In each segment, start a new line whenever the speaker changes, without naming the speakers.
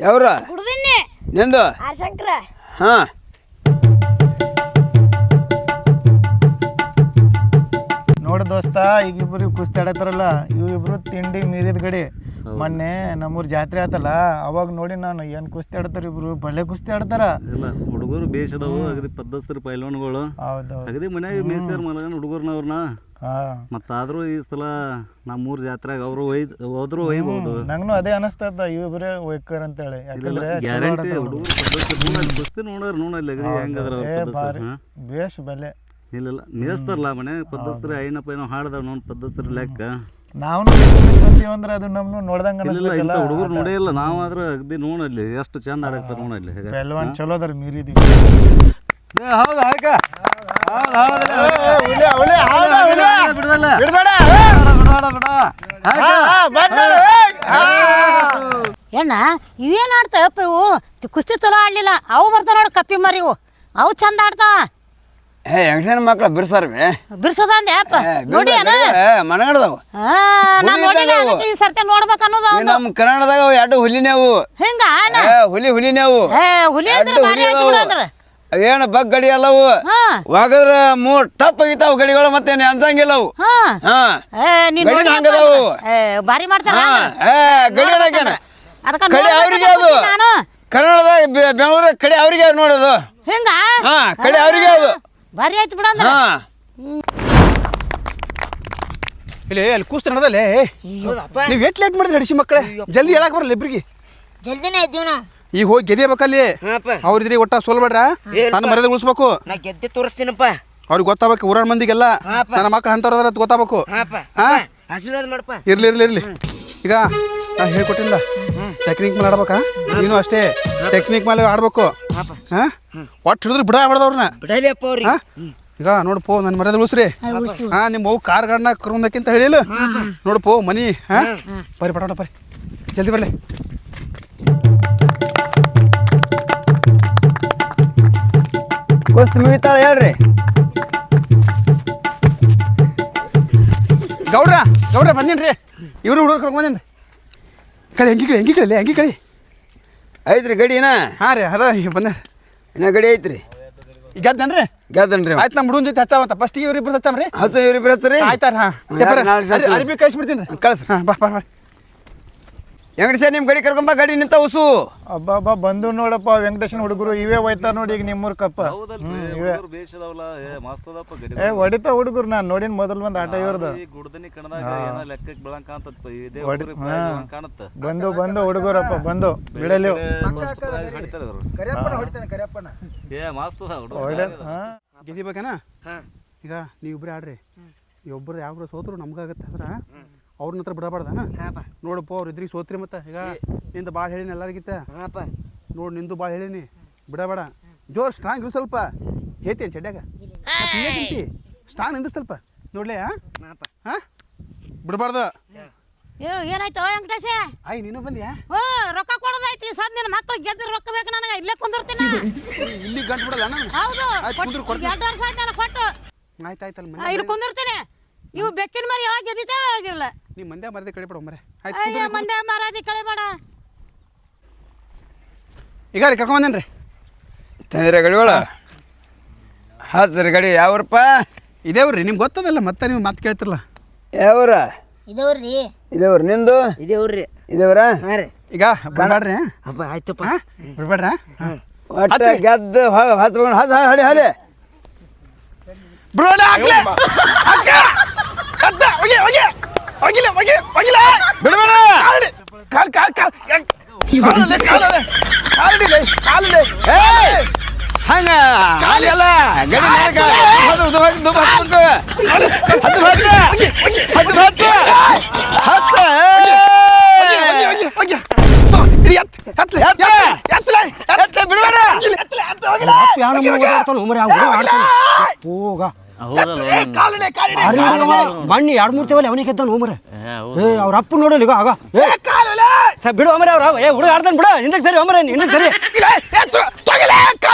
ಯಾವ್ರ?
ಹುಡುದಿನ್ನಿ.
ನಿಂದು?
ಆರ್ಶಂಕ್ರ
ಹಾ.
ನೋಡು ದೋಸ್ತ ಈಗಿಬ್ರು ಕುಸ್ತಾಡತ್ತಾರಲ್ಲ ಇವಿಬ್ರು ತಿಂಡಿ ಮೀರಿದ ಗಡಿ. ಮೊನ್ನೆ ನಮ್ಮೂರ್ ಜಾತ್ರೆ ಆತಲ್ಲ ಅವಾಗ ನೋಡಿ ನಾನು ಏನ್ ಕುಸ್ತಿ ಆಡ್ತಾರ ಇಬ್ರು ಬಳ್ಳೆ ಕುಸ್ತಿ ಆಡ್ತಾರ.
ಇಲ್ಲ ಹುಡುಗರು ಅದಾವು ಅಗದಿ ಪದ್ದಸ್ತರ ಪೈಲ್ವಾನ್ಗಳು.
ಹೌದೌದು
ಅಗದಿ ಮನ್ಯಾಗ ಮೇಸ್ತಾರ ಮಲಗನ್ ಹುಡುಗರ್ನವ್ರನ್ನ.
ಹಾ.
ಮತ್ತಾದ್ರೂ ಈ ಸಲ ನಮ್ಮೂರ್ ಜಾತ್ರೆಗೆ ಅವರು ಒಯ್ದ್ ಹೋದ್ರು ಒಯ್ಬಹುದು
ನಂಗೂ ಅದೇ ಅನಸ್ತದ ಇವ್ರೆ ಒಯ್ಕರ್ ಅಂತೇಳಿ. ಯಾಕಂದ್ರೆ
ಗ್ಯಾರಂಟಿ ಹುಡುಗರು ನೋಡಿ ಕುಸ್ತಿ ನೋಡ್ರ ನೋಡಲ್ಲ ಅಗದಿ ಹೆಂಗದ್ರ ಅವ್ರ ಪದ್ದಸ್ತರ
ಬೇಷ್ ಬಲೆ
ಇಲ್ಲ ಇಲ್ಲ. ಮೇಸ್ತಾರಲ್ಲ ಮನೆ ಪದ್ದಸ್ತರ ಐನ ಏನೋ ಹಾಡ್ದಾವ ನೋಡ್ ಪದ್ದಸ್ತ್ರ ಲೆಕ್ಕ.
ನಾವು ಅಂದ್ರೆ ಅದು ನಮ್ನು ನೋಡ್ದಂಗ ಅನಿಸ್ಬೇಕಲ್ಲ.
ಹುಡುಗರು ನೋಡೇ ಇಲ್ಲ. ನಾವಾದ್ರೆ ಅಗ್ದಿ ನೋಡಲ್ಲಿ ಎಷ್ಟು ಚಂದ ಆಡಕ್ತಾರ ನೋಡಲ್ಲಿ.
ಪೆಲ್ವಾನ್ ಚಲೋ ಅದಾರ ಮೀರಿದೀವಿ.
ಹೌದು ಹಾಕ ಬಿಡಲ್ಲ
ಬಿಡ್ಬೇಡ
ಏನ ಇವೇನು ಆಡ್ತಾವಪ್ಪ ಇವು ಕುಸ್ತಿ ಚಲೋ ಆಡ್ಲಿಲ್ಲ. ಅವು ಬರ್ತಾವ ನೋಡು ಕಪ್ಪಿ ಮರಿ ಇವು. ಅವು ಚಂದ ಆಡ್ತಾವ.
ಏ ಹೆಂಗಸನ ಮಕ್ಳ ಬಿರ್ಸಾರ್ವೆ?
ಬಿರ್ಸೋದ ಅಂದೆ ಅಪ್ಪ. ನೋಡಿ ಏನ
ಮನಗಡದವು.
ಈ ಸರ್ತಿ ನೋಡ್ಬೇಕು ಅನ್ನೋದು
ನಮ್ಮ ಕನ್ನಡದಾಗ ಅವು ಎರಡು ಹುಲಿನೇ ಅವು.
ಹಿಂಗ ಅಣ್ಣ?
ಏ, ಹುಲಿ ಹುಲಿನೇ ಅವು.
ಏ ಹುಲಿ ಅಂದ್ರೆ
ಎರಡು
ಭಾರಿ
ಹುಲಿ
ಆಯ್ತು
ಅದಾವು.
ಬಿಡು ಅಂದ್ರೆ
ಅವೇನು ಬಗ್ ಗಡಿ ಅಲ್ಲವು?
ಹಾ.
ಮೂರ್ ಟಪ್ ಆಗಿತಾವು ಗಡಿಗಳು ಮತ್ತೆ ಅನ್ಸಂಗಿಲ್ಲ ಅವು.
ಹಾ.
ಹಾ.
ಏ ನೀನ್
ಗಡಿ
ನೋಡಿ
ಹಂಗದಾವು.
ಏ ಭಾರಿ ಮಾಡ್ತಾರ
ಹಾ. ಏ ಗಡಿ ಒಳಗೇನ.
ಅದಕ್ಕ
ಕಡೆ ಅವ್ರಿಗೆ ಅದು.
ನಾನು.
ಕನ್ನಡದಾಗ ಬೆಂಗಳೂರ ಕಡೆ ಅವ್ರಿಗೆ ನೋಡೋದು.
ಹಿಂಗ?
ಹಾ ಕಡೆ ಅವ್ರಿಗೆ ಅದು.
ಭಾರಿ ಆಯ್ತು ಬಿಡ ಅಂದ್ರೆ.
ಹಾ.
ಇಲ್ಲಿ ಅಲ್ಲಿ ಕೂಸ್ತ ನಡದಲ್ಲೇ? ನೀವು ಎಷ್ಟು ಲೇಟ್ ಮಾಡಿದ್ರಿ ಹಡಿಸಿ ಮಕ್ಕಳೇ? ಜಲ್ದಿ ಹೇಳಕ್ ಬರಲ್ಲ ಇಬ್ರಿಗೆ.
ಜಲ್ದಿನೇ ಇದ್ದೀವಿ ನಾವು
ಈಗ ಹೋಗಿ ಗೆದೇಬೇಕಲ್ಲಿ ಅವ್ರಿದ್ರಿ ಒಟ್ಟ ಸೋಲ್ಬೇಡ್ರ ನನ್ನ ಮರ್ಯಾದೆ ಉಳಿಸ್ಬೇಕು.
ನಾ ಗೆದ್ದೆ ತೋರಿಸ್ತೀನಪ್ಪ.
ಅವ್ರಿಗೆ ಗೊತ್ತಾಗಬೇಕು ಊರ ಮಂದಿಗೆಲ್ಲ. ನನ್ನ ಮಕ್ಳು ಅಂತವ್ರ ಅಂತ ಗೊತ್ತಾಗಬೇಕು.
ಹಾಪ
ಹಾ?
ಆಶೀರ್ವಾದ ಮಾಡಪ್ಪ
ಇರ್ಲಿ ಇರ್ಲಿ ಇರ್ಲಿ. ಈಗ ನಾ ಹೇಳ್ಕೊಟ್ಟಿಲ್ಲ. ಟೆಕ್ನಿಕ್ ಮೇಲೆ ಆಡ್ಬೇಕಾ? ನೀನು ಅಷ್ಟೇ. ಟೆಕ್ನಿಕ್ ಮೇಲೆ ಆಡ್ಬೇಕು. ಹಾ? ಒಟ್ಟು ಹಿಡಿದ್ರು ಬಿಡ
ಬಿಡದವ್ರನ್ನ ಅವ್ರಿಗೆ.
ಈಗ ನೋಡಪ್ಪ ಪೋ ನನ್ನ ಮರ್ಯಾದೆ ಉಳಿಸ್ರಿ. ಹಾ ನಿಮ್ಮ ಅವು ಕಾರ್ ಗಾಡ್ನ ಕರ್ಕೊಂಡಕ್ಕಿಂತ ಹೇಳಿಲ್ಲ. ನೋಡಪ್ಪ ಪೋ ಮನಿ ಹಾ? ಬರ್ರಿ ಪಟಾಟ ಬರ್ರಿ. ಜಲ್ದಿ ಬರ್ಲಿ.
ಕುಸ್ತಿ ಮುಗಿತಾಳೆ ಹೇಳ್ರಿ.
ಗೌಡ್ರ ಗೌಡ್ರ ಬಂದೇನ್ರಿ. ಇವ್ರು ಹುಡುಗರು ಕರ್ಕೊಂಡ್ ಬಂದೇನ್ರಿ. ಕಳಿ ಹೆಂಗಿ ಕಳಿ ಹೆಂಗಿ ಕಳಿ ಹೆಂಗಿ ಕಳಿ.
ಐತ್ರಿ ಗಡಿನಾ.
ಹಾಂ ರೀ ಅದ ಬಂದ.
ಇನ್ನ ಗಡಿ ಐತ್ರಿ.
ಗೆದ್ದನ್ರಿ?
ಗೆದ್ದನ್ರಿ
ಆಯ್ತು ನಮ್ಮ ಹುಡುಗನ ಜೊತೆ ಹಚ್ಚಾವಂತ. ಫಸ್ಟಿಗೆ ಇವ್ರಿಬ್ರು ಹಚ್ಚಾಮ್ರಿ
ಹತ್ತು ಇವ್ರಿಬ್ರು ಹಚ್ಚ್ರಿ
ಆಯ್ತಾರ ಹಾಂ? ಅರ್ಬಿ ಕಳಿಸ್ಬಿಡ್ತೀನಿ ರೀ.
ಕಳ್ಸ್ರಿ.
ಹಾಂ ಬಾ ಬಾ.
ಹೆಂಗಡಿ ನಿಮ್ಮ ಗಡಿ ಕರ್ಕೊಂಬ ಗಡಿ ನಿಂತ ಉಸು.
ಅಬ್ಬಾ ಬಂದು ನೋಡಪ್ಪ ವೆಂಕಟೇಶನ ಹುಡುಗರು ಇವೇ ಹೋಯ್ತಾರ ನೋಡಿ ಈಗ ನಿಮ್ಮೂರ್ ಕಪ್ಪ
ಬೇಷದವಲ್ಲ ಏ ಮಸ್ತ್ ಅದಪ್ಪ ಗಡಿ
ಏ ಹೊಡಿತಾ ಹುಡುಗರು ನಾನು ನೋಡಿನ ಮೊದಲ್ ಒಂದು ಆಟ ಇವ್ರದ್ದು
ಈ ಗುಡ್ದನಿ ಕಣದಾಗ ಏನೋ ಲೆಕ್ಕಕ್ಕೆ ಬೆಳಂಗ್ ಇದೇ ಕಾಣುತ್ತ.
ಬಂದು ಬಂದು ಹುಡುಗರಪ್ಪ ಬಂದು ಬಿಡಲಿ.
first prize ಹೊಡಿತಾರೆ ಅವ್ರು. ಏ ಮಸ್ತ್ ಅದ ಹುಡುಗ
ಒಳ್ಳೆ
ಗೆದಿಬೇಕೇನ ಈಗ ನೀವು ಇಬ್ಬರೇ ಆಡ್ರಿ ಒಬ್ರು ಯಾವ್ರು ಸೋತರು ನಮ್ಗಾಗತ್ತೆ ಅದ್ರ. ಅವ್ರನ್ನ ಹತ್ರ ಬಿಡಬಾರ್ದನ? ನೋಡಪ್ಪ ಅವ್ರು ಇದ್ರಿಗೆ ಸೋತ್ರಿ ಮತ್ತೆ. ಈಗ ನಿಂದ ಭಾಳ ಹೇಳಿನಿ ಎಲ್ಲರಿಗಿತ್ತ
ಹಾಪ
ನೋಡಿ ನಿಂದು ಭಾಳ ಹೇಳಿನಿ. ಬಿಡಬೇಡ. ಜೋರ್ ಸ್ಟ್ರಾಂಗ್ ಇರು ಸ್ವಲ್ಪ. ಹೇಳ್ತೇನೆ ಚಡ್ಯಾಗ? ತಿಂತಿ? ಸ್ಟ್ರಾಂಗ್ನಿಂದ ಸ್ವಲ್ಪ. ನೋಡ್ಲಿ
ಹಾ
ಹಾಂ? ಬಿಡಬಾರ್ದು.
ಏ. ಏನಾಯ್ತು ವೆಂಕಟೇಶ?
ಆಯ್ ನೀನು ಬಂದ್ಯಾ?
ಓ ರೊಕ್ಕ ಕೊಡೋದೈತಿ. ಸದ್ ನಿನ್ನ ಮಕ್ಳು ಗೆದ್ದಿರ ರೊಕ್ಕ ಬೇಕು ನನಗೆ. ಇಲ್ಲೇ ಕುಂದಿರ್ತೀನಿ?
ಇಲ್ಲಿ ಗಂಟು ಬಿಡಲ್ಲ ನಾನು?
ಹೌದು. ಎರಡು ವರ್ಷ ಆಯ್ತು ನಾನು ಕೊಟ್ಟು.
ಆಯ್ತು ಆಯ್ತಲ್ಲ
ಆ, ಇಲ್ಲಿ ಕುಂದಿರ್ತೀನಿ. ಇವು ಬೆಕ್ಕಿನ ಮರಿ ಯಾವಾಗ ಗೆದ್ದಿದ್ದೇವೆ ಆಗಿರಲ್ಲ
ನಿಮ್ಮ ಮಂದ್ಯ ಮರದ ಕಳೆ ಬಿಡು ಮರೆ ಆಯ್ತು
ಅಯ್ಯ ಮಂದೆ ಕಳೆ ಕಳಿಬೇಡ
ಈಗ ರೀ ಕರ್ಕೊಂಬಂದೇನ್ರಿ
ತಂದಿರ ಗಡಿಗಳ ಹಚ್ಚ್ರಿ ಗಡಿ ಯಾವ್ರಪ್ಪ
ಇದೇವ್ರಿ ನಿಮ್ಗೆ ಗೊತ್ತದಲ್ಲ ಮತ್ತೆ ನೀವು ಮಾತು ಕೇಳ್ತಿರಲ್ಲ
ಯಾವ್ರ
ಇದವ್ರಿ
ಇದೇವ್ರ ನಿಂದು
ಇದೇವ್ರಿ
ಇದೇವ್ರ
ಹಾ ರೀ
ಈಗ ಬಿಡಬೇಡ್ರಿ
ಅಪ್ಪ ಆಯ್ತಪ್ಪ
ಬಿಡ್ಬೇಡ್ರ
ಒಟ್ಟ ಗೆದ್ದು ಹಚ್ಕೊಂಡು ಹಸ್ ಹಡಿ ಹಡಿ
ಬ್ರೋಡ ಆಗ್ಲೇ ಅಕ್ಕ ಹೋಗಿ ಹೋಗಿ ಹೋಗಿಲ್ಲ ಹೋಗಿ ಹೋಗಿಲ್ಲ
ಬಿಡಬೇಡ
ಕಾಲ್ ಕಾಲ್ ಕಾಲ್ ಕಾಲಲ್ಲೇ ಕಾಲಲ್ಲೇ. ಕಾಲಲ್ಲೇ ಕಾಲಲ್ಲೇ.
ಏಯ್! ಹಂಗ. ಕಾಲಿಲ್ಲ. ಗಡಿ ಮಾರ್ಗ ಅದು ದುಬಾರಿ ದುಬಾರಿ ಹತ್ತು. ಹತ್ತು ಹತ್ತು ಹತ್ತು ಹತ್ತು ಬಿಡಬೇಡ
ಹೋಗ ಮಣ್ಣು ಎರಡು ಮೂರು ತಿವಲ್ಲಿ ಅವನಿಗೆ ಗೆದ್ದಾನ ಹೋಮರ
ಏ
ಅವ್ರ ಅಪ್ಪ ನೋಡಲ್ಲ ಈಗ ಆಗ. ಏ. ಸ ಬಿಡು ಅಮರ ಅವ್ರ ಏ ಹುಡುಗ ಆಡ್ದನ್ ಬಿಡ ಹಿಂದಕ್ಕೆ ಸರಿ ಅಮರ ಹಿಂದಕ್ಕೆ ಸರಿ.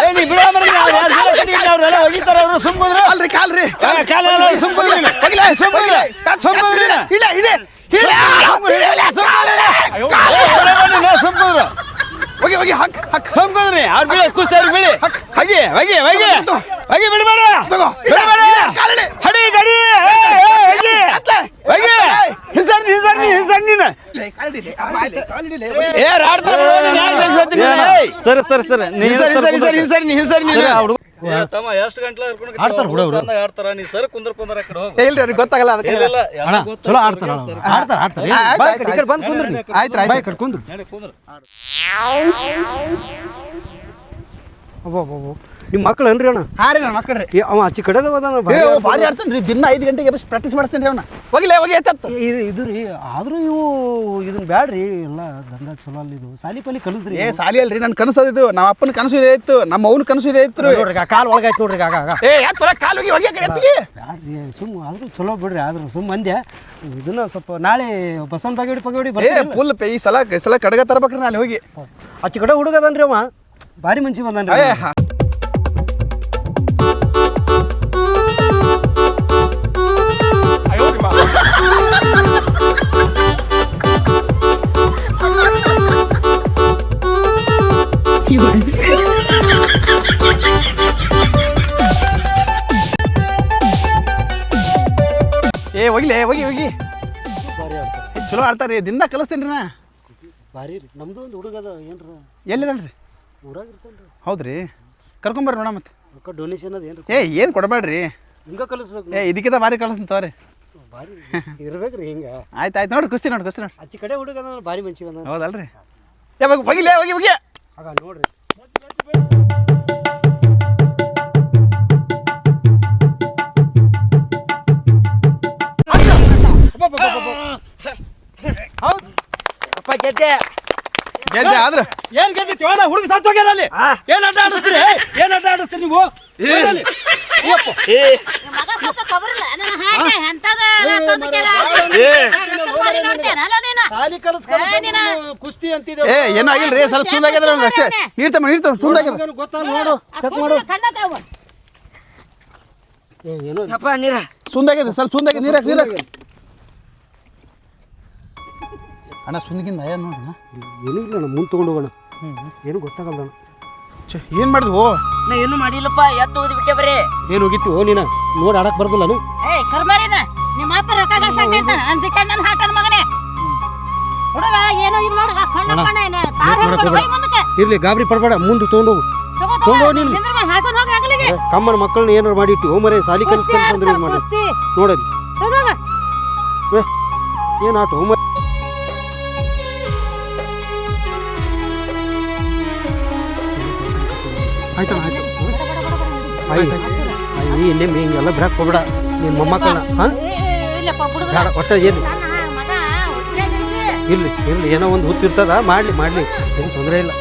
ಏ ನೀ ಬಿಡು ಹೋಮರ ಅವ್ರೆಲ್ಲ ಒಗಿತಾರ ಅವರು ಸುಮ್ಮನೆ ಅಲ್ರಿ ಕಾಲ್ರಿ ಕಾಲ ಇಲ್ಲ ಇದೆ ಹೋಗಿ ಹೋಗಿ ಬಿಡಿ ಬಿಡಿ. ಬಿಡಬೇಡ ಏ ರಾಡ್ತಾರ
ಸರಿ ಸರಿ ಸರಿ.
ಸರಿ ಸರಿ ಹಿಂಸರಿ ಹಿಂಸರಿ ನೀನು
ತಮ್ಮ ಎಷ್ಟು ಗಂಟ್ಲ ಆಡ್ತಾರ ಆಡ್ತಾರ ನೀ ಸರ್ ಕುಂದ್ರ ಕುಂದ್ರ ಕಡೆ ಹೋಗು.
ಇಲ್ರಿ ಅವ್ರಿಗೆ ಗೊತ್ತಾಗಲ್ಲ ಅದಕ್ಕೆ
ಇಲ್ಲ ಇಲ್ಲ ಎಲ್ಲ ಗೊತ್ತು.
ಚಲೋ ಆಡ್ತಾರ ಆಡ್ತಾರ ಆಡ್ತಾರ. ಬಾ ಈ ಕಡೆ, ಈ ಕಡೆ ಬಂದು ಕುಂದ್ರಿ
ಆಯ್ತು
ಬಾ ಈ ಕಡೆ ಕುಂದ್ರು.
ನಡಿ ಕುಂದ್ರ.
ಅಬ್ಬೋ ಅಬ್ಬೋ, ಅಬ್ಬೋ. ನಿಮ್ಮ ಮಕ್ಳು ಏನ್ರಿ ಅಣ್ಣ?
ಹಾ ರೀ ನನ್ನ ಮಕ್ಕಳ್ರಿ
ಏ, ಅವ ಆಚೆ ಕಡೆದ ಹೋದಾನ
ಏ ಅವ ಭಾರಿ ಆಡ್ತಾನೆ ರೀ. ದಿನ ಐದು ಗಂಟೆಗೆ ಬಸ್ ಪ್ರಾಕ್ಟೀಸ್ ಮಾಡ್ತೇನೆ ರೀ ಅವನ ಹೋಗಿಲ್ಲ ಹೋಗಿ ಎತ್ತ
ಇದು ಇದು ರೀ ಆದರೂ ಇವು ಇದನ್ನ ಬ್ಯಾಡ್ರಿ. ಎಲ್ಲ ದಂಧ ಚಲೋ ಅಲ್ಲ ಇದು. ಸಾಲಿ ಪಾಲಿ ಕಲಿಸ್ರಿ
ಏ ಸಾಲಿ ಅಲ್ರಿ ನನ್ನ ಕನಸು ಇದು. ನಮ್ಮ ಅಪ್ಪನ ಕನಸು ಇದೆ ಇತ್ತು. ನಮ್ಮ ಅವ್ನ ಕನಸು ಇದೆ ಇತ್ತು
ನೋಡ್ರಿ ಕಾಲು ಒಳಗಾಯ್ತು ನೋಡ್ರಿ ಆಗ ಆಗ.
ಏ ಯಾಕೆ ಕಾಲು ಹೋಗಿ ಹೋಗಿ ಕಡೆ ಎತ್ತಿಗೆ.
ಬ್ಯಾಡ್ರಿ ಸುಮ್ಮ ಆದರೂ ಚಲೋ ಬಿಡ್ರಿ ಆದ್ರೂ ಸುಮ್ಮ ಮಂದ್ಯ. ಇದನ್ನ ಸ್ವಲ್ಪ ನಾಳೆ ಬಸವನ್ ಪಗಡಿ ಪಗಡಿ
ಏ
ಬರ್ತೀರಿ
ಫುಲ್ ಈ ಸಲ ಈ ಸಲ ಕಡಗ ತರಬೇಕ್ರಿ ನಾಳೆ ಹೋಗಿ.
ಆಚೆ ಕಡೆ ಹುಡುಗದನ್ರಿ ಅವ. ಭಾರಿ ಮನ್ಸಿ ಬಂದನ್ರಿ
ಹೋಗಿಲೇ ಹೋಗಿ ಹೋಗಿ.
ಭಾರಿ ಆಡ್ತಾರೆ.
ಚಲೋ ಆಡ್ತಾರೀ ದಿನ ಕಲಿಸ್ತೇನೆ ರೀ ನಾ.
ಭಾರಿ ರೀ. ನಮ್ದು ಒಂದು ಹುಡುಗದ ಏನ್ರ?
ಎಲ್ಲಿದಲ್ರಿ?
ಊರಾಗ ಇರ್ತಾನ್ರಿ.
ಹೌದ್ರಿ. ಕರ್ಕೊಂಬರ್ರಿ ನೋಡ ಮತ್ತೆ.
ರೊಕ್ಕ ಡೊನೇಷನ್ ಅದ ಏನ್ರಿ?
ಏ ಏನು ಕೊಡಬೇಡ್ರಿ.
ಹಿಂಗ ಕಲಿಸ್ಬೇಕು
ಏ ಇದಕ್ಕಿಂತ ಭಾರಿ ಕಳಿಸ್ತೀನಿ ತಗೋರಿ.
ಭಾರಿ ಇರ್ಬೇಕ್ರಿ ಹಿಂಗ.
ಆಯ್ತು ಆಯ್ತು ನೋಡ್ರಿ ಕುಸ್ತಿ ನೋಡಿ ಕುಸ್ತಿ ನೋಡಿ
ಆಚೆ ಕಡೆ ಹುಡುಗದ ಭಾರಿ ಮನ್ಸಿ ಬಂದ
ಹೌದಲ್ರಿ. ಏ ಹೋಗಿ ಹೋಗಿಲೇ ಹೋಗಿ ಹೋಗಿ.
ಆಗ ನೋಡ್ರಿ.
ಅಪ್ಪ ಗೆದ್ದೆ.
ಗೆದ್ದೆ ಆದ್ರೆ?
ಏನ್ ಗೆದ್ದೆ ಅಣ್ಣ ಹುಡುಗ ಸತ್ತು ಹೋಗ್ಯಾನ ಅಲ್ಲಿ? ಏನ್ ಆಟ ಆಡಿಸ್ತೀರಿ? ಏನ್ ಆಟ ಆಡಿಸ್ತೀರಿ ನೀವು? ಏನಲ್ಲಿ?
ಮಗ ಸ್ವಲ್ಪ?
ಕುಸ್ತಿ ಅಂತಿದೆ
ಅವ್ನಿಗೆ ಅಷ್ಟೇ. ನೀರ್ತಮ್ಮ ನೀರ್ತಮ್ಮ ಸುಂದಾಗ್ಯದ
ಗೊತ್ತಾ ನೋಡು. ಚೆಕ್ ಮಾಡು. ಏನೋ?
ನೀರ.
ಸುಂದಾಗ್ಯದ ಸ್ವಲ್ಪ ಸುಂದಾಗ್ಯದ ನೀರಾಕ್ ನೀರಾಕ್ ಅಣ್ಣ ಸುಂದಗಿಂದ ಏನು ನೋಡೋಣ
ಏನೂ ಇಲ್ಲ ಅಣ್ಣ ಮುಂದೆ ತೊಗೊಂಡು ಹೋಗೋಣ. ಏನು ಗೊತ್ತಾಗಲ್ಲ ಅಣ್ಣ.
ಛೆ ಏನು ಮಾಡಿದ್ವು?
ನಾ ಏನು ಮಾಡಿಲ್ಲಪ್ಪ ಎತ್ತು ಓದಿ ಬಿಟ್ಟೆ ಬರೀ.
ಏನು ಹೋಗಿತ್ತು ಓ ನೀನ? ನೋಡಿ ಆಡಕ್ ಬರ್ದಿಲ್ಲ ನೀ
ಏಯ್ ಕರ್ಮಾರಿ ನಿಮ್ಮ ಅಪ್ಪ ರೊಕ್ಕ ಗಳಿಸಂಗ ಅಂತ ಅಂಜಿಕಣ್ಣ ನನ್ನ ಹಾಟನ ಮಗನೇ. ಹುಡುಗ ಏನೋ ಇದು ನೋಡುಗ ಕಣ್ಣ ಕಣ್ಣ ಏನ ತಾರ ಹಿಡ್ಕೊಂಡು ಹೋಯ್ ಮುಂದಕ್ಕೆ.
ಇರ್ಲಿ ಗಾಬರಿ ಪಡಬೇಡ ಮುಂದೆ ತೊಗೊಂಡು ಹೋಗು.
ತಗೋ
ತಗೊಂಡು
ತಗೋ
ನೀನು.
ನಿಂದ್ರ ಹಾಕೊಂಡು ಹೋಗಿ ಆಗಲಿಗೆ
ಕಮ್ಮನ ಮಕ್ಕಳನ್ನ ಏನಾರು ಮಾಡಿಟ್ಟು ಓಮರೆ ಸಾಲಿ
ಕುಸ್ತಿ
ಕಲಿಸ್ಕೊಂಡ್ರೆ
ನೋಡಿ
ಮಾಡಿ. ನೋಡಲಿ
ತಗೋಗ
ಏನು ಆಟ ಅಯ್ಯ ಇನ್ನೇನು ಹಿಂಗೆಲ್ಲ ಬಿಡಕ್ಕೆ ಹೋಗ್ಬೇಡ. ನಿಮ್ಮ ಮೊಮ್ಮಕ್ಕಳ ಹಾಂ? ಒಟ್ಟ ಏನು ಇರ್ಲಿ ಇರ್ಲಿ ಏನೋ ಒಂದು ಹುಚ್ಚು ಇರ್ತದ ಮಾಡಲಿ ಮಾಡಲಿ. ಏನು ತೊಂದರೆ ಇಲ್ಲ.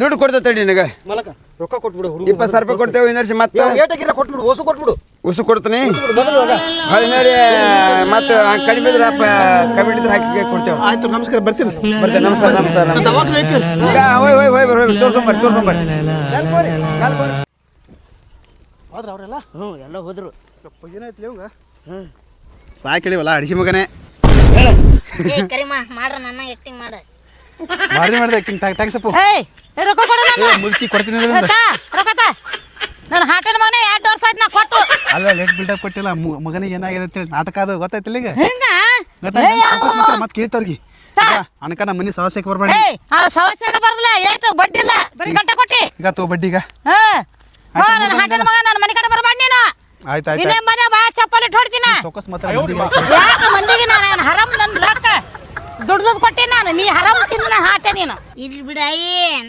ದುಡ್ಡು ಕೊಡ್ತೈತೆ ತಡಿ ನಿನಗೆ.
ಮಲಕ. ರೊಕ್ಕ ಕೊಟ್ಬಿಡು ಹುಡುಗ
ಇಪ್ಪತ್ತು ಸಾವಿರ ರೂಪಾಯಿ ಕೊಡ್ತೇವೆ ಇನ್ನರ್ಸಿ ಮತ್ತೆ.
ಏಟಾಗಿರ ಕೊಟ್ಬಿಡು ಹೊಸು ಕೊಟ್ಬಿಡು.
ಉಸು ಕೊಡ್ತೀನಿ.
ಹೋಗ
ನೋಡಿ ಮತ್ತೆ ಕಡಿಮೆ ಇದ್ರೆ ಕಮ್ಮಿ ಇದ್ರೆ ಹಾಕಿ ಕೊಡ್ತೇವೆ.
ಆಯ್ತು ನಮಸ್ಕಾರ ಬರ್ತೀನಿ.
ಬರ್ತೇನೆ ನಮಸ್ಕಾರ ನಮಸ್ಕಾರ ನಮಸ್ಕಾರ. ಹೋಯ್ ಹೋಯ್ ಹೋಯ್ ಬರ್ರಿ ತೋರ್ಸೊಂಬರ್ರಿ ತೋರ್ಸೊಂಬರ್ರಿ
ಹೋದ್ರ ಅವರೆಲ್ಲ?
ಹ್ಞೂ ಎಲ್ಲ ಹೋದ್ರು.
ಏನಾಯ್ತು ಹ್ಞೂ. ಸಾಕಿಳಿವಲ್ಲ ಅಡಿಸಿ ಮಗನೇ.
ಏ ಕರಿಮ ಮಾಡ್ರ ನನ್ನ ಆಕ್ಟಿಂಗ್ ಮಾಡ.
ಭಾರಿ ಮಾಡಿದೆ ಥ್ಯಾಂಕ್ಸ್ ಅಪ್ಪ.
ಏಯ್ ಏ, ರೊಕ್ಕ ಕೊಡು
ಏ ಮುದುಕಿ ಕೊಡ್ತೀನಿ ಅಂದ್ರೆ
ತಾ ರೊಕ್ಕ ತಾ. ನನ್ನ ಹಾಟನ ಮನೆ ಎರಡು ವರ್ಷ ಆಯ್ತು ನಾ ಕೊಟ್ಟು.
ಅಲ್ಲ ಲೇಟ್ ಬಿಲ್ಡಪ್ ಕೊಟ್ಟಿಲ್ಲ. ಮು- ಮಗನಿಗೆ ಏನಾಗಿದೆ ಅಂತೇಳಿ ನಾಟಕ ಅದು ಗೊತ್ತಾಯ್ತಿಲ್ಲ ಈಗ?
ಹಿಂಗ?
ಗೊತ್ತಾಯ್ತು. ಮತ್ತೆ ಕೇಳ್ತವ್ರಿಗೆ. ಅನಕ ನಮ್ಮ ಮನೆ ಸಮಸ್ಯೆಗೆ ಬರ್ಬೇಡಿ.
ಏಯ್ ಆ ಸಮಸ್ಯೆ ಬರಲ್ಲ ಏಟು ಬಡ್ಡಿ ಇಲ್ಲ. ಬರೀ ಗಂಟೆ ಕೊಟ್ಟಿ.
ಈಗ ತೋ ಬಡ್ಡಿಗ
ಹಾ. ಹಾ ನನ್ನ ಹಾಟನ ಮಗ ನನ್ನ ಮನೆ ಕಡೆ ಬರಬೇಡ ನೀನು.
ಆಯ್ತು ಆಯ್ತು
ಇನ್ನೇ ಮನೆ ಬಾ ಚಪ್ಪಲಿ ಇಟ್ಟು ಹೊಡ್ತೀನ.
ಸೊಕಸ್ ಮಾತ್ರ
ಯಾಕ ಮಂದಿಗೆ ನಾನು ಹರಂ ನನ್ನ ರೊಕ್ಕ? ದುಡ್ದು ಕೊಟ್ಟೆ ನಾನು. ನೀ ಹರಾಮ್ ತಿಂದ ಹಾಟೆ ನೀನು.
ಇಲ್ಲಿ ಬಿಡ ಏನ್?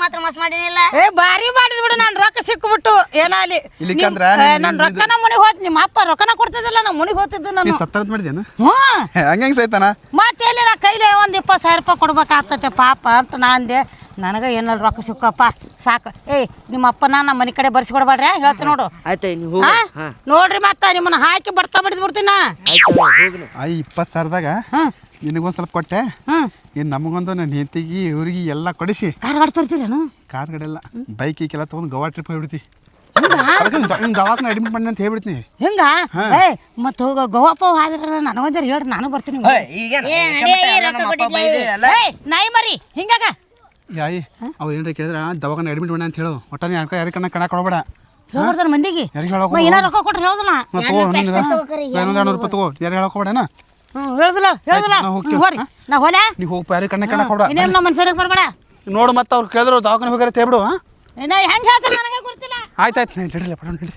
ಮಾತ್ರ ಮಸ್ ಮಾಡಿನಿಲ್ಲ?
ಏ ಬಾರಿ ಮಾಡಿದ್ ಬಿಡು ನಾನು ರೊಕ್ಕ ಸಿಕ್ಬಿಟ್ಟು. ಏನಾಲಿ
ಇಲ್ಲಿಕಂದ್ರ
ನನ್ನ ಮುನಿ ಮನೆಗೆ ಹೋದ್ ನಿಮ್ಮ ಅಪ್ಪ ರೊಕ್ಕನ ಕೊಡ್ತಿದ್ದಿಲ್ಲ ನಾನು ಮುನಿ ಹೋಗ್ತಿದ್ದು
ನೀ
ನಾನು
ಸತ್ತಂತ ಮಾಡಿದೇನು
ಹ್ಞೂ.
ಹಂಗೆ ಸೈತಾನ?
ಮತ್ತೆ ಎಲ್ಲಿ ನಾ ಕೈಲಿ ಒಂದು ಇಪ್ಪತ್ತು ಸಾವಿರ ರೂಪಾಯಿ ಕೊಡ್ಬೇಕಾಗ್ತತೆ ಪಾಪ ಅಂತ ನಾ ಅಂದೆ. ನನಗೆ ಏನಾದ್ರು ರೊಕ್ಕ ಸಿಕ್ಕಪ್ಪ ಸಾಕು. ಏಯ್ ನಿಮ್ಮ ಅಪ್ಪನ ನಮ್ಮ ಮನೆ ಕಡೆ ಬರ್ಸಿ ಕೊಡಬೇಡ್ರಿ ಹೇಳ್ತೀನಿ ನೋಡು.
ಆಯ್ತು ನೀವು ಹೋಗಿ
ಹಾ. ನೋಡ್ರಿ ಮತ್ತೆ ನಿಮ್ಮನ್ನ ಹಾಕಿ ಬರ್ತಾ ಬಿಡ್ದು ಬಿಡ್ತೀನ
ಆಯ್ತು ಹೋಗಿ
ಐ ಇಪ್ಪತ್ತು ಸಾವಿರದಾಗ
ಹಾಂ.
ನಿನಗೊಂದು ಸ್ವಲ್ಪ ಕೊಟ್ಟೆ.
ಹಾಂ.
ಇನ್ನು ನಮಗೊಂದು ನನ್ನ ಹೆಂಡತಿಗೆ ಇವ್ರಿಗೆ ಎಲ್ಲ ಕೊಡಿಸಿ.
ಕಾರ್ ಆಡ್ತಿರ್ತೀರೇನು
ಕಾರ್ ಗಡೆಲ್ಲ ಬೈಕ್ ಈಕೆಲ್ಲ ತೊಗೊಂಡು ಗೋವಾ ಟ್ರಿಪ್ ಹೋಗ್ಬಿಡ್ತಿ. ಇನ್ನು ದವಾಖಾನೆ ಅಡ್ಮಿಟ್ ಮಾಡಿ ಅಂತ ಹೇಳ್ಬಿಡ್ತೀನಿ.
ಹಿಂಗ? ಏ ಮತ್ತೆ ಹೋಗ ಗೋವಾಪ ಆದ್ರೆ ನನಗೊಂದರ ಹೇಳ್ರಿ ನಾನು ಬರ್ತೀನಿ
ಏ ನಡಿ, ಏ, ರೊಕ್ಕ ಕೊಟ್ಟಿದ್ಲ, ಏ.
ಏಯ್ ನಾಯಿ ಮರಿ ಹಿಂಗಾಗ.
ಯಾಯಿ ಅವ್ರು ಏನಾರ ಕೇಳಿದ್ರೆ? ದವಾಖಾನೆ ಅಡ್ಮಿಟ್ ಮಾಡಿ ಅಂತ ಹೇಳು. ಒಟ್ಟಾನೆ ಯಾರ ಯಾರ ಕಣ್ಣ ಕಣ ಕೊಡಬೇಡ
ಮಂದಿಗೆ.
ಯಾರಿಗೆ ಹೇಳಕ್
ಮ ಏನಾರ ರೊಕ್ಕ ಕೊಟ್ರೆ ಹೇಳ್ದಲ್ಲ.
ಹಾಂ ತಗೋ ಇನ್ನೊಂದು ಎರಡು ರೂಪಾಯಿ ತಗೋ. ಹೇಳಕ್
ಹೇಳ್ದಿಲ್ಲ ಹೇಳ್ದಿಲ್ಲ.
ನಾ ಹೋಗ್ತೀನಿ.
ಹೋರಿ. ನಾ ಹೋಲೆ
ನೀವು ಹೋಗಿ ಯಾರಿಗೆ ಕಣ್ಣ ಕಣ ಕೊಡ
ಇನ್ನೇನು ನಮ್ಮ ಬರ್ಬೇಡ.
ನೋಡು ಮತ್ತೆ ಅವ್ರು ಕೇಳಿದ್ರು ದವಾಖಾನೆ ಹೋಗ್ಯಾರ ತೇಬಿಡು ಹಾಂ?
ನಾ ಹೆಂಗೆ ಹೇಳ್ತಾನೆ ನನಗೆ ಗೊತ್ತಿಲ್ಲ.
ಆಯ್ತು ಆಯ್ತು ನಡೀಲಿ ಪಡ ನಡೀರಿ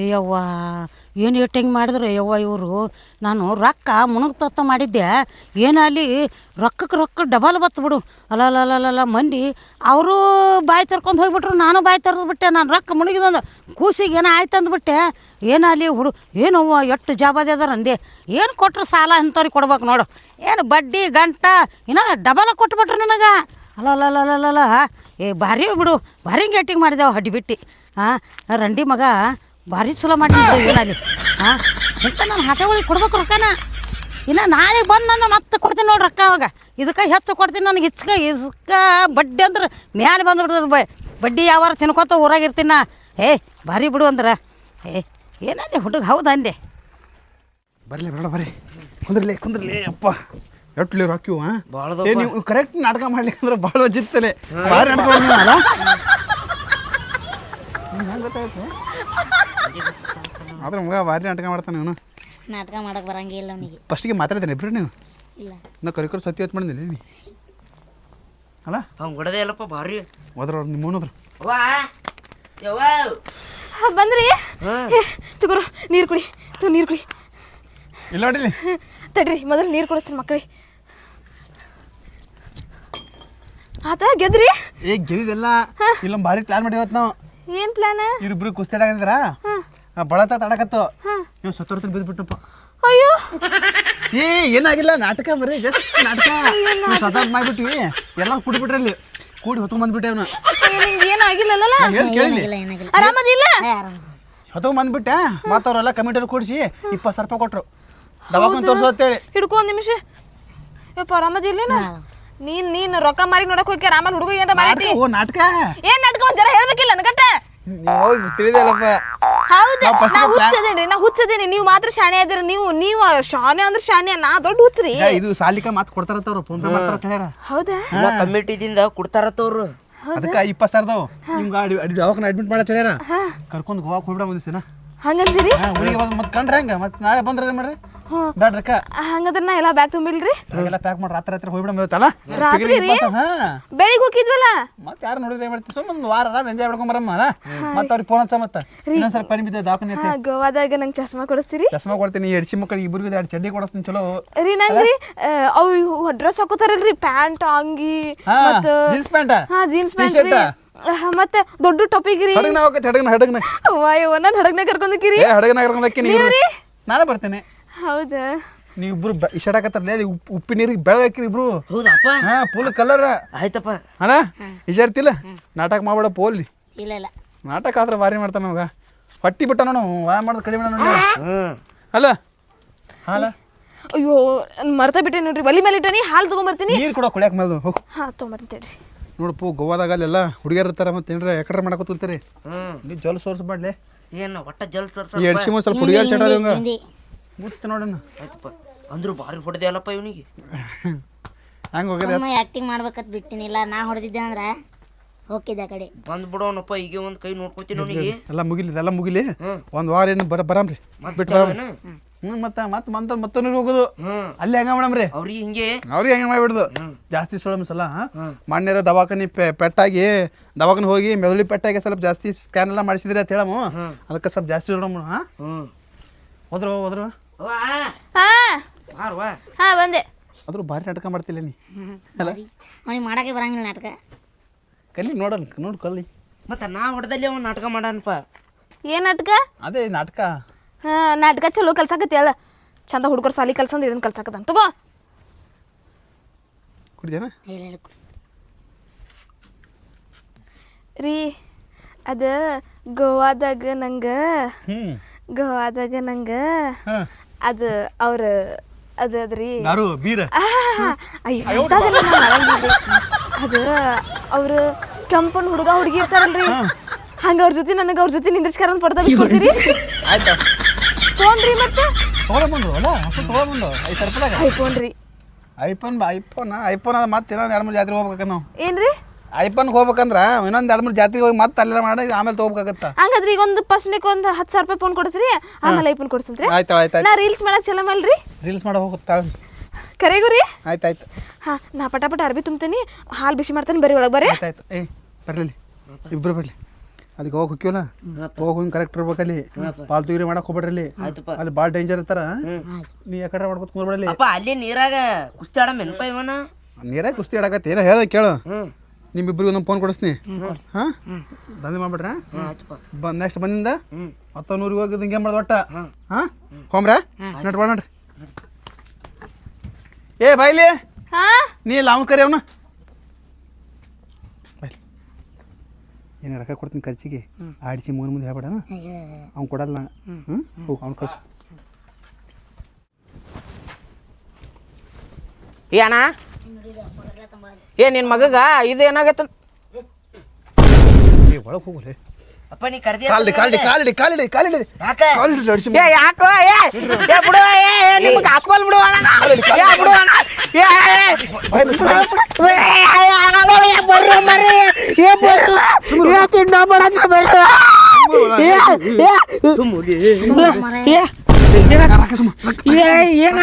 ಏ ಯವ್ವ, ಏನು ಏಟಿಂಗ್ ಮಾಡಿದ್ರು? ಯವ್ವ, ಇವರು. ನಾನು ರೊಕ್ಕ ಮುಣಗ್ತತ್ತ ಮಾಡಿದ್ದೆ. ಏನು ರೊಕ್ಕಕ್ಕೆ ರೊಕ್ಕ ಡಬಲ್ ಬತ್ತು ಬಿಡು. ಅಲ್ಲ ಮಂದಿ. ಅವರು ಬಾಯಿ ತರ್ಕೊಂಡು ಹೋಗ್ಬಿಟ್ರು, ನಾನು ಬಾಯಿ ಬಿಟ್ಟೆ. ನಾನು ರೊಕ್ಕ ಮುಣಗಿದಂದು ಕೂಸಿಗೆ ಏನೋ ಆಯ್ತು ಅಂದ್ಬಿಟ್ಟೆ. ಏನು ಅಲ್ಲಿ ಹುಡು ಏನವ್ವ ಎಷ್ಟು ಜಾಬಾದಿ ಅದಾರ ಅಂದೆ. ಏನು ಕೊಟ್ರು ಸಾಲ ಅಂಥವ್ರಿಗೆ ಕೊಡ್ಬೇಕು ನೋಡು. ಏನು ಬಡ್ಡಿ, ಗಂಟ, ಇನ್ನ ಡಬಲ್ ಕೊಟ್ಬಿಟ್ರು ನನಗೆ. ಅಲ್ಲ ಏ ಭಾರಿ ಬಿಡು. ಭಾರಿ ಗೇಟಿಂಗ್ ಮಾಡಿದೆವು ಹಡ್ಡಿ ಬಿಟ್ಟು ಹಾಂ ರಂಡಿ ಮಗ. ಭಾರಿ ಚಲೋ ಮಾಡಿ ಏನಲ್ಲಿ ಹಾಂ? ಎಂತ ನಾನು ಹಟಗಳಿಗೆ ಕೊಡ್ಬೇಕು ರೊಕ್ಕನ? ಇನ್ನು ನಾಳೆ ಬಂದು ನಾನು ಮತ್ತೆ ಕೊಡ್ತೀನಿ ನೋಡಿ ರೊಕ್ಕ ಅವಾಗ. ಇದಕ್ಕೆ ಹೆಚ್ಚು ಕೊಡ್ತೀನಿ ನನಗೆ ಇಚ್ಕ ಇಸ್ಕ ಬಡ್ಡಿ ಅಂದ್ರೆ ಮ್ಯಾಲೆ ಬಂದ್ಬಿಡ್ತದೆ ಬ ಬಡ್ಡಿ ಯಾವಾರ ತಿನ್ಕೋತ ಊರಾಗಿರ್ತೀನ ನಾ ಏ ಭಾರಿ ಬಿಡು ಅಂದ್ರೆ. ಏ ಏನಲ್ಲಿ ಹುಡುಗ? ಹೌದಾ ಅಂದೆ?
ಬರಲಿ ಬೇಡ ಬರ್ರಿ. ಕುಂದ್ರಲಿ ಕುಂದ್ರಲಿ. ಅಪ್ಪ ಎಟ್ಲಿ ರೊಕ್ಕ ಹಾಂ
ಭಾಳ
ನೀವು ಕರೆಕ್ಟ್ ನಾಟಕ ಮಾಡ್ಲಿಕ್ಕೆ ಅಂದ್ರೆ ಭಾಳ ಜಿತ್ತಲೆ. ಭಾರಿ ನಾಟಕ ಮಾಡಿದ್ನಲ್ಲ ಹೆಂಗೆ ಗೊತ್ತಾಯ್ತು ಆದ್ರೆ ಮಗ ಭಾರಿ ನಾಟಕ ಮಾಡ್ತಾನೆ ಅವನು
ನಾಟಕ ಮಾಡಕ್ ಬರಂಗಿಲ್ಲ ಅವನಿಗೆ.
ಫಸ್ಟಿಗೆ ಮಾತಾಡ್ತೀನಿ ಇಬ್ರು ನೀವು?
ಇಲ್ಲ.
ನಾ ಕರಿಕರ್ ಸತ್ಯ ಹೊತ್ತು ಮಾಡಿದ್ದೀನಿ ನೀ ಅಲ್ಲ?
ಅವ್ನು ಹೊಡೆದೇ ಇಲ್ಲಪ್ಪ ಭಾರಿ
ಹೋದ್ರ ನಿಮ್ಮ ಹೋದ್ರ.
ವಾ ಯವ್ವ.
ಬಂದ್ರಿ? ತಗೋರು ನೀರು ಕುಡಿ ತು ನೀರು ಕುಡಿ.
ಇಲ್ಲ ನೋಡಿಲಿ
ತಡ್ರಿ ಮೊದಲು ನೀರು ಕುಡಿಸ್ತೀನಿ ಮಕ್ಕಳಿಗೆ ಆತ ಗೆದ್ರಿ?
ಏ ಗೆದ್ದಿದೆಲ್ಲ ಇಲ್ಲ ಭಾರಿ ಪ್ಲಾನ್ ಮಾಡಿ ಇವತ್ತು ನಾವು.
ಏನು ಪ್ಲಾನ್
ಇರಿಬ್ರು ಕುಸ್ತಿಡಾಗಿದ್ರ ಬಳತ ತಡಕತ್ತು ನೀವು ಸತ್ತೋರ್ತೀನಿ ಬಿದ್ಬಿಟ್ಟಪ್ಪ.
ಅಯ್ಯೋ.
ಏ ಏನಾಗಿಲ್ಲ ನಾಟಕ ಬರೀ ಜಸ್ಟ್ ನಾಟಕ. ಸತಾತ್ ಮಾಡ್ಬಿಟ್ವಿ. ಎಲ್ಲ ಕುಡಿಬಿಟ್ರಿ ಅಲ್ಲಿ. ಕೂಡಿ ಹೊತ್ಕೊಂಡ್ ಬಂದ್ಬಿಟ್ಟೆ ಅವನು
ನಿಂಗೆ ಏನು ಆಗಿಲ್ಲಲ್ಲ
ಹೇಳಿ ಕೇಳಿ.
ಆರಾಮದಿಲ್ಲ
ಆರಾಮ
ಹೊತ್ಕೊಂಡ್ ಬಂದ್ಬಿಟ್ಟೆ. ಮತ್ತೆ ಕಮಿಟರ್ ಕೂಡಿಸಿ ಇಪ್ಪತ್ತು ಸಾವಿರ ರೂಪಾಯಿ ಕೊಟ್ರು. ದವಾಖಾನೆ ತೋರಿಸು ಅಂತೇಳಿ.
ಹಿಡ್ಕೊ ಒಂದು ನಿಮಿಷ. ಯಪ್ಪ ಆರಾಮದಿಲ್ಲೇನ ನೀನ್ ನೀನ್ ರೊಕ್ಕ ಮಾರಿ ನೋಡಕ್ ಹೋಗ್ಯಾರ ಆಮೇಲೆ ಹುಡುಗ ಏನ್ರ ಮಾಡಿ
ನಾಟಕ ಓ ನಾಟಕ.
ಏನ್ ನಾಟಕ? ಒಂದ್ ಜರ ಹೇಳ್ಬೇಕಿಲ್ಲ ನನಗಟ್ಟ
ನೀವು ಹೋಗಿ ತಿಳಿದಲ್ಲಪ್ಪ
ಹೌದು.
ನಾವ್ first
ನಾ
plan-
ಹುಚ್ಚದೇನ್ರಿ ನಾ ಹುಚ್ಚದೇನಿ. ನೀವು ಮಾತ್ರ ಶಾಣೆ ಅದಿರ ನೀವು ನೀವು ಶಾಣೆ ಅಂದ್ರೆ ಶಾಣೆ ನಾ ದೊಡ್ಡ ಹುಚ್ಚ್ರಿ.
ಇದು ಸಾಲಿಕ ಮಾತು ಕೊಡ್ತಾರತ್ತವ್ರು ಫೋನ್ ಪೇ ಮಾಡ್ತಾರ ಹೇಳ್ಯಾರ
ಹೌದಾ?
ಕಮಿಟಿದಿಂದ ಕೊಡ್ತಾರತ್ತವ್ರು.
ಅದಕ್ಕೆ ಇಪ್ಪತ್ತು ಸಾವಿರದವು ನಿಮ್ಗೆ ಅಡಿ ಅಡಿ ದವಾಖಾನೆ ಅಡ್ಮಿಟ್ ಮಾಡ ಹೇಳ್ಯಾರ. ಕರ್ಕೊಂಡ್ ಗೋವಾಕ್ ಹೋಗ್ಬಿಡ ಮುಂದಿನ
ಹಂಗಂತೀರಿ?
ಊರಿಗೆ ಬಂದು ಮತ್ತೆ ಕಂಡ್ರೆ ಹೆಂಗೆ? ಮತ್ತೆ ನಾಳೆ ಬಂದ್ರೆ ಏನು ಮಾಡ್ರಿ? ಬೇಡ್ರಕ್ಕ
ಹಂಗಂದ್ರ ನಾ ಎಲ್ಲಾ ಬ್ಯಾಗ್ ತುಂಬಿಲ್ರಿ?
ಹಾಗೆಲ್ಲ ಪ್ಯಾಕ್ ಮಾಡಿ ರಾತ್ರಿ ರಾತ್ರಿ ಹೋಗ್ಬಿಡ ಮೇವತ್ತಲ್ಲ
ರಾತ್ರಿ ರೀ? ಬೆಳಿಗ್ಗೆ ಹೋಗಿದ್ವಲ್ಲ?
ಮತ್ತೆ ಯಾರು ನೋಡಿದ್ರೆ ಏನು ಮಾಡ್ತೀವಿ ಸುಮ್ಮನೆ ಒಂದು ವಾರ ಆರಾಮ್ ಎಂಜಾಯ್ ಮಾಡ್ಕೊಂಡ್ ಬರಮ್ಮ ಮತ್ತೆ ಅವ್ರಿಗೆ ಫೋನ್ ಹಚ್ಚ ಮತ್ತೆ. ಸ್ವಲ್ಪ ಪನಿ ಬಿದ್ದ
ಹಾ ಗೋವಾದಾಗ ನಂಗೆ ಚಸ್ಮಾ ಕೊಡಿಸ್ತೀರಿ?
ಚಸ್ಮಾ ಕೊಡ್ತೀನಿ ಎಡ್ಸಿ ಮಕ್ಕಳಿಗೆ ಇಬ್ಬರಿಗೆ ಎರಡು ಚಡ್ಡಿ ಕೊಡಿಸ್ತೀನಿ ಚಲೋ.
ರೀ ನಂಗ್ರಿ ಅವು ಡ್ರೆಸ್ ಹಾಕೋತಾರಲ್ರಿ ಪ್ಯಾಂಟ್ ಅಂಗಿ ಮತ್ತ
ಪ್ಯಾಂಟ್? pant?
ಹಾ ಜೀನ್ಸ್ ಪ್ಯಾಂಟ್? ರೀ. ಮತ್ತೆ ದೊಡ್ಡ ಟೊಪಿಗ್ರಿ
ಹಡಗ್ನ ಹೋಗತ್ತೆ ಹಡಗ್ನ ಹಡಗ್ನ.
ವಾಯ್ ನಾನು ಹಡಗ್ನ ಕರ್ಕೊಂಡಕ್ಕಿರಿ
ಹಡಗನ ಕರ್ಕೊಂಡಕ್ಕೆ ನೀವು
ನೀವ್ರಿ?
ನಾನೇ ಬರ್ತೇನೆ.
ಹೌದಾ?
ಇಬ್ರು ಇಷ್ಟಾಡಕತ್ತಾರಲ್ಲ ಉಪ್ಪು ಉಪ್ಪಿ ನೀರಿಗೆ ಬೆಳಗಾಕಿರಿ ಇಬ್ರು.
ಹೌದಪ್ಪ.
ಹಾ ಫುಲ್ ಕಲರ್
ಆಯ್ತಪ್ಪ.
ಅಣ್ಣ ಇಷ್ಟಾಡ್ತಿಲ್ಲ ನಾಟಕ ಮಾಡ್ಬೇಡ ಪೋಲಿ
ಇಲ್ಲ ಇಲ್ಲ.
ನಾಟಕ ಆದ್ರೆ ಭಾರಿ ಮಾಡ್ತಾನ ನಮಗ. ಹೊಟ್ಟಿ ಬಿಟ್ಟ ನೋಡು ವಾಯ ಮಾಡೋದು ಕಡಿಮೆ ನೋಡಿ
ಹ್ಞೂ
ಅಲ್ಲ? ಹಾಲ?
ಅಯ್ಯೋ ಮರ್ತ ಬಿಟ್ಟೆ ನೋಡ್ರಿ. ಒಲಿ ಮೇಲೆ ಇಟ್ಟನಿ ಹಾಲು ತಗೊಂಬರ್ತೀನಿ.
ನೀರು ಕೊಡೋ ಕುಡಿಯಾಕ ಮೇಲೆ ಹೋಗು.
ಹಾ ತೊಗೊಂಬರ್ತೀನಿ
ನೋಡಪ್ಪ ಗೋವಾದಾಗ ಅಲ್ಲೆಲ್ಲ ಹುಡುಗಿಯರ್ ಇರ್ತಾರ ಮತ್ತೆ ಏನ್ರ ಯಾಕಡ್ರ ಮಾಡಕೋತಿರ್ತೀರಿ
ಹ್ಞೂ
ನೀವು ಜಲ್ ಸೋರ್ಸ್ ಮಾಡ್ಲೆ.
ಏನು ಒಟ್ಟ ಜಲ್
ಸೋರ್ಸ್ ಎಡ್ಸಿ ಸ್ವಲ್ಪ ಹುಡುಗಿಯರ್ ಮುಚ್ಚ ನೋಡೋಣ
ಆಯ್ತಪ್ಪ. ಅಂದ್ರು ಭಾರಿ ಹೊಡೆದೆ ಅಲ್ಲಪ್ಪ ಇವನಿಗೆ.
ಹಂಗೆ ಹೋಗಿದೆ
ಸುಮ್ಮನೆ ಆಕ್ಟಿಂಗ್ ಮಾಡ್ಬೇಕಂತ ಬಿಟ್ಟಿನಿಲ್ಲ ನಾ ಹೊಡೆದಿದ್ದೆ ಅಂದ್ರ ಹೋಗಿದ್ದೆ ಆ ಕಡೆ.
ಬಂದ್ ಬಿಡೋನಪ್ಪ ಈಗ ಒಂದು ಕೈ ನೋಡ್ಕೊತೀನಿ ಅವನಿಗೆ.
ಎಲ್ಲ ಮುಗಿಲಿ ಇದೆಲ್ಲ ಮುಗಿಲಿ. ಒಂದು ವಾರ ಏನು ಬರ ಬರಾಮ್ರಿ.
ಮತ್ತೆ
ಬಿಟ್ಟು? ಹ್ಞೂ ಮತ್ತೆ ಮತ್ತೆ ಮಂತ ಮತ್ತೊಂದು ಹೋಗೋದು. ಅಲ್ಲಿ ಹೆಂಗ ಮಾಡಮ್ರಿ?
ಅವ್ರಿಗೆ ಹಿಂಗೆ.
ಅವ್ರಿಗೆ ಹೆಂಗೆ ಮಾಡಿಬಿಡ್ದು? ಜಾಸ್ತಿ ಸೊಳಮ್ ಸಲ ಮಣ್ಣಿರ ದವಾಖಾನೆ ಪೆ ಪೆಟ್ಟಾಗಿ ದವಾಖಾನೆ ಹೋಗಿ ಮೆದುಳಿ ಪೆಟ್ಟಾಗಿ ಸ್ವಲ್ಪ ಜಾಸ್ತಿ ಸ್ಕ್ಯಾನ್ ಎಲ್ಲ ಮಾಡಿಸಿದ್ರೆ ಅಂತ ಹೇಳಮ್ಮ ಅದಕ್ಕೆ ಸ್ವಲ್ಪ ಜಾಸ್ತಿ ಸುಳಮ್ ಹಾಂ? ಹೋದ್ರು ಹೋದ್ರು?
ಹಾ. ಹಾ ಬಂದೆ.
ಆದ್ರೂ ಭಾರಿ ನಾಟಕ ಮಾಡ್ತಿಲ್ಲ ನೀ.
ಅವನಿಗೆ ಮಾಡಕ್ಕೆ ಬರಂಗಿಲ್ಲ ನಾಟಕ.
ಕಲಿ ನೋಡಲ್ ನೋಡು ಕಲಿ.
ಮತ್ತೆ ನಾ ಹೊಡೆದಲ್ಲಿ ಅವನು ನಾಟಕ ಮಾಡಾನಪ್ಪ.
ಏನ್ ನಾಟಕ?
ಅದೇ ನಾಟಕ.
ಹಾ ನಾಟಕ ಚಲೋ ಕಲ್ಸಾಕತ್ತಿ ಅಲ್ಲ. ಚಂದ ಹುಡುಗರು ಸಾಲಿ ಕಲ್ಸಂದು ಇದನ್ನ ಕಲ್ಸಕತ್ತ ತಗೋ.
ಕುಡಿದೇನ
ರೀ ಅದ ಗೋವಾದಾಗ ನಂಗೆ
ಹ್ಞೂ
ಗೋವಾದಾಗ ನಂಗೆ
ಹಾಂ.
ಅದು ಅವ್ರ ಅದ ಅದ್ರಿ.
ದಾರು ಬೀರ.
ಅಯ್ಯೋ ಅಂಥದ್ದೆಲ್ಲ ನಾನ್ ಮಾಡಂಗಿಲ್ರಿ. ಅದು ಅವ್ರು ಕೆಂಪನ್ ಹುಡುಗ ಹುಡುಗಿ ಇರ್ತಾರಲ್ರಿ. ಹಂಗ ಅವ್ರ ಜೊತೆ ನನಗೆ ಅವ್ರ ಜೊತೆ ನಿಂದ್ರಿಸ್ಕಾರ ಅಂತ ಪಡ್ದ ಕೊಡ್ತೀರಿ
ಆಯ್ತಾ?
ಮತ್ತೆ?
ಅಲ್ಲ ಅಷ್ಟು ಐದು ಸರ್ಪದಾಗ
ಐಫೋನ್
ಐಫೋನ್ ಐಫೋನ್ ಐಫೋನ್ ಅದ ಮತ್ತೆ ಇನ್ನೊಂದು ಎರಡು ಮೂರು ಜಾತ್ರೆ ಹೋಗ್ಬೇಕಂತ ನಾವು.
ಏನ್ರಿ?
ಐಫೋನ್ಗೆ ಹೋಗ್ಬೇಕಂದ್ರ ಇನ್ನೊಂದು ಎರಡು ಮೂರು ಜಾತ್ರೆಗೆ ಹೋಗಿ ಮತ್ತೆ ಅಲ್ಲೆಲ್ಲ ಮಾಡಿ ಆಮೇಲೆ ತೊಗೋಬೇಕಾಗತ್ತ.
ಹಂಗಾದ್ರೆ ಈಗ ಒಂದು ಫಸ್ಟ್ನಿಗೆ ಒಂದು ಹತ್ತು ಸಾವಿರ ರೂಪಾಯಿ ಫೋನ್ ಕೊಡಿಸ್ರಿ ಆಮೇಲೆ ಐಫೋನ್ ಕೊಡಿಸ್ರಿ
ಆಯ್ತು ಆಯ್ತು
ನಾ ರೀಲ್ಸ್ ಮಾಡಕ್ ಚಲೋ ಮಲ್ರಿ
ರೀಲ್ಸ್ ಮಾಡ ಹೋಗುತ್ತಾ
ಕರೆಗೂ ರೀ
ಆಯ್ತು ಆಯ್ತು.
ಹಾಂ ನಾ ಪಟಾಪಟ ಪಟ ಅರ್ಬಿ ತುಂಬ್ತೀನಿ ಹಾಲು ಬಿಸಿ ಮಾಡ್ತೀನಿ ಬರೀ ಒಳಗೆ ಬರ್ರಿ.
ಆಯ್ತು ಆಯ್ತು. ಏಯ್ ಬರಲಿ ಇಬ್ಬರು ಬರಲಿ. ಅದಕ್ಕೆ ಹೋಗಿ ಹೋಗ್ತೀವಲ್ಲ? ಹೋಗಿ ಕರೆಕ್ಟ್ ಇರ್ಬೇಕಲ್ಲಿ. ಪಾಲ್ತು ಗಿರಿ ಮಾಡಕ್ಕೆ ಹೋಗ್ಬೇಡ್ರಿ ಅಲ್ಲಿ ಅಲ್ಲಿ ಭಾಳ ಡೇಂಜರ್ ಇರ್ತಾರ. ನೀ ಯಾಕಡೆ ಮಾಡ್ಕೊತ ಕೂರ್ಬೇಡಲ್ಲಿ
ಅಪ್ಪ ಅಲ್ಲಿ ನೀರಾಗ ಕುಸ್ತಿ ಆಡ ಮೆನ್ಪ ಇವನ?
ನೀರಾಗ ಕುಸ್ತಿ ಆಡಕತ್ತೆ ಏನೋ ಹೇಳ್ದೆ ಕೇಳು. ನಿಮ್ಮಿಬ್ರಿಗೆ ಒಂದೊಂದು ಫೋನ್ ಕೊಡಿಸ್ತೀನಿ. ಹಾಂ? ದಂಧೆ
ಮಾಡ್ಬಿಟ್ರ?
ಬ ನೆಕ್ಸ್ಟ್ ಬಂದಿಂದ ಹತ್ತು ನೂರಿಗೆ ಹೋಗಿದ್ದು ಹಿಂಗೆ ಮಾಡ್ದು ಒಟ್ಟ. ಹಾಂ. ಹೋಮ್ರ? ನಟ್ ಬಾ ನಟ್ರಿ ಏ ಬಾಯ್ಲಿ.
ಹಾಂ?
ನೀ ಇಲ್ಲ ಅವ್ನು ಕರಿ ಅವನು. ಬಾಯ್ ಏನು ರೊಕ್ಕ ಕೊಡ್ತೀನಿ ಖರ್ಚಿಗೆ? ಆಡಿಸಿ ಮೂರು ಮುಂದೆ ಹೇಳ್ಬೇಡ ಅವ್ನು ಕೊಡಲ್ಲ. ಹ್ಞೂ ಹೋಗಿ ಅವ್ನು ಕಳ್ಸು.
ಏನ ಏ ನಿನ್ ಮಗಗ ಇದು ಏನಾಗತ್ತ
ಏ ಒಳಗೆ ಹೋಗಲೇ
ಅಪ್ಪ ನೀ ಕರ್ದಿ
ಕಾಲಿಡಿ ಕಾಲಿಡಿ ಕಾಲಿಡಿ ಕಾಲಿಡಿ ಕಾಲಿಡಿ
ಯಾಕ
ಕಾಲಿಡಿ ಅಡಿಸಿ
ಏ ಯಾಕೋ ಏ ಏ ಬಿಡು ಏ ಏ, ನಿಮ್ಗೆ ಹಾಸ್ಕೊಲ್ ಬಿಡು ಅಣ್ಣ ಏ ಬಿಡು ಅಣ್ಣ ಏ ಏ, ಏ. ಏನ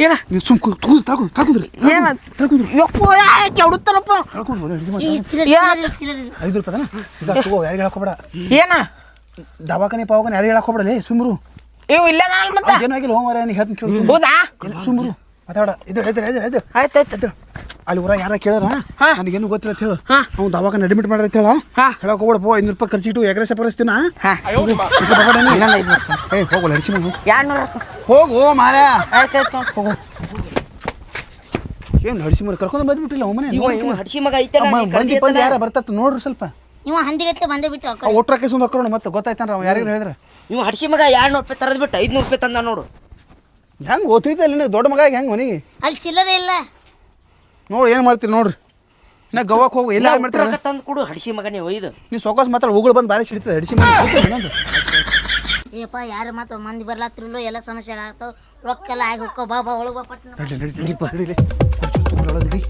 ಏನ?
ನೀವು ಸುಮ್ ಕೂತು ತಗೊಂಡು ತಗೊಂಡ್ರಿ
ಏನ? ಕೆಡುತ್ತಾರಪ್ಪ
ಐದು ರೂಪಾಯಿ ಈಗ ತಗೋ ಯಾರಿಗೆ ಹೇಳಕೋಬೇಡ
ಏನ?
ದವಾಖಾನೆ ಪಾವಖಾನೆ ಯಾರಿಗೆ ಹೇಳಕೋಬೇಡಲೇ ಸುಮ್ರು.
ಇವು ಇಲ್ಲ ಮತ್ತೆ?
ಏನೂ ಆಗಿಲ್ಲ ಹೋಮ ನೀ ಹೇಳ್ತೀನಿ ಕೇಳು
ಹೌದಾ?
ಸುಮ್ರು. ಮಾತಾಡ. ಇದ್ರ ಇದ್ರ ಇದ್ರ ಇದ್ರ
ಆಯ್ತಾಯ್ತು
ಅಲ್ಲಿ ಊರ ಯಾರ ಕೇಳಾರ ನನಗೇನು ಗೊತ್ತಿಲ್ಲ ಅಂತ ಹೇಳು. ಅವ್ನು ದವಾಖಾನೆ ಅಡ್ಮಿಟ್ ಮಾಡ್ರಿ ಅಂತ ಹೇಳ. ಹೇಳಕ್ ಹೋಗ್ಬೋ ಐನೂರು ರೂಪಾಯಿ ಖರ್ಚಿಟ್ಟು ಎಗ್ರೆ ಸಪರಿಸ್ತೀನ ಏ ಹೋಗಲ್ಲ ಹರಿಸಿ ಹೋಗು ಮಾರ
ಆಯ್ತು
ಹೋಗು. ಏನು ಹಡಿಸಿ ಮರ ಕರ್ಕೊಂಡು ಬಂದ್ಬಿಟ್ಟಿಲ್ಲ ಒಮ್ಮನೆ
ಹಡಿಸಿ ಮಗ ಐತಲ್ಲ
ಮಂದಿ
ಕರ್ದಿ
ಬಂದು ಯಾರ ಬರ್ತಾರ ನೋಡ್ರಿ ಸ್ವಲ್ಪ.
ಇವ ಹಂದಿಗಟ್ಲೆ ಬಂದೇ ಬಿಟ್ಟು.
ಒಟ್ರಾಕೆ ಸುಂದ್ ಮತ್ತೆ ಗೊತ್ತಾಯ್ತಾನ ಅವ ಯಾರಿಗಾರು ಹೇಳಿದ್ರೆ.
ಇವ ಹಡಿಸಿ ಮಗ ಎರಡ್ನೂರು ರೂಪಾಯಿ ತರದ್ ಬಿಟ್ಟು ಐದ್ನೂರು ರೂಪಾಯಿ ತಂದ ನೋಡು.
ಹೆಂಗೆ ಓದ್ತೈತೆ ಅಲ್ಲಿ ದೊಡ್ಡ ಮಗ ಹೆಂಗೆ ಮನೆಗೆ?
ಅಲ್ಲಿ ಚಿಲ್ಲರೆ ಇಲ್ಲ.
ನೋಡಿ ಏನು ಮಾಡ್ತೀರಿ ನೋಡ್ರಿ. ಇನ್ನ ಗೋವಾಕ್ ಹೋಗು ಎಲ್ಲ ಮಾಡ್ತೀರಿ
ತಂದು ಕೊಡು ಹಡ್ಸಿ ಮಗನೇ ಒಯ್ದು.
ನೀವು ಸೊಕಾಸ್ ಮಾತ್ರ ಉಗುಳು ಬಂದು ಬಾರಿ ಸಿಡಿತದೆ ಹಡಿಸಿ ಮನೆ
ಏಪ್ಪ ಯಾರು ಮತ್ತು ಮಂದಿ ಬರ್ಲಾತಿರಲ್ಲೋ ಎಲ್ಲ ಸಮಸ್ಯೆ ಆಗ್ತಾವ ರೊಕ್ಕ ಎಲ್ಲ ಆಗಿ ಹೋಕ್ಕೋ ಬಾ ಬಾ ಒಳಗೆ ಬಾ ಪಟ್ನ.
ನಡಿ ನಡಿ ನಡಿ ನಡಿ ನಡಿ.